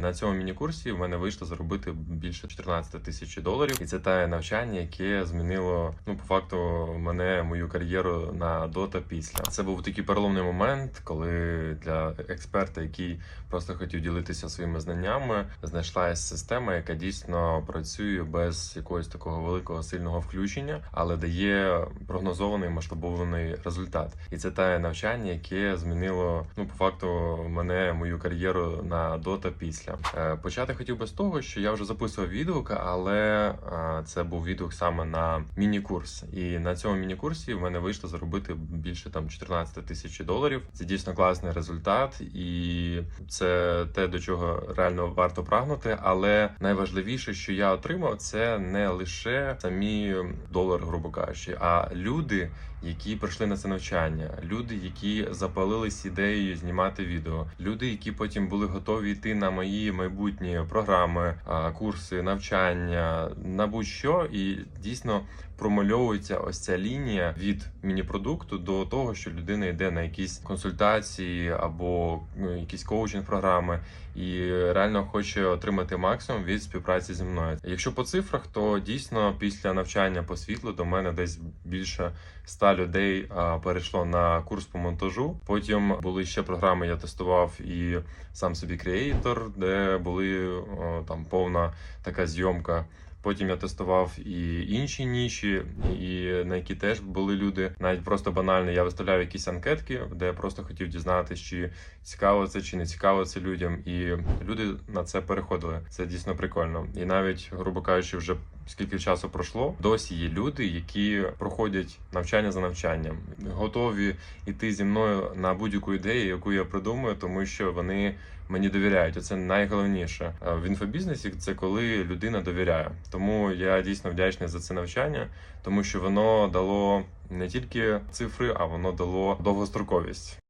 На цьому міні-курсі в мене вийшло заробити більше 14 тисяч доларів, і це те навчання, яке змінило ну по факту мене мою кар'єру на до та після. Це був такий переломний момент, коли для експерта, який просто хотів ділитися своїми знаннями, знайшлась система, яка дійсно працює без якогось такого великого сильного включення, але дає прогнозований масштабований результат. І це те навчання, яке змінило ну по факту мене мою кар'єру на до та після. Е, Почати хотів би з того, що я вже записував відгук, але е, це був відгук саме на міні-курс. І на цьому міні-курсі в мене вийшло заробити більше там 14 тисяч доларів. Це дійсно класний результат, і це те, до чого реально варто прагнути. Але найважливіше, що я отримав, це не лише самі долари, грубо кажучи, а люди, які прийшли на це навчання, люди, які запалились ідеєю знімати відео, люди, які потім були готові йти на мої майбутні програми, курси, навчання, на будь-що, і дійсно промальовується ось ця лінія від міні-продукту до того, що людина йде на якісь консультації або ну, якісь коучинг програми і реально хоче отримати максимум від співпраці зі мною. Якщо по цифрах, то дійсно після навчання по світлу до мене десь більше 100 людей перейшло на курс по монтажу. Потім були ще програми, я тестував і сам собі креатор, де були там повна така зйомка. Потім я тестував і інші ніші, і на які теж були люди. Навіть просто банально я виставляв якісь анкетки, де я просто хотів дізнатися, чи цікаво це, чи не цікаво це людям. І люди на це переходили. Це дійсно прикольно. І навіть, грубо кажучи, вже скільки часу пройшло, досі є люди, які проходять навчання за навчанням, готові йти зі мною на будь-яку ідею, яку я придумаю, тому що вони мені довіряють. Оце найголовніше Е, в інфобізнесі. Це коли людина довіряє. Тому я дійсно вдячний за це навчання, тому що воно дало не тільки цифри, а воно дало довгостроковість.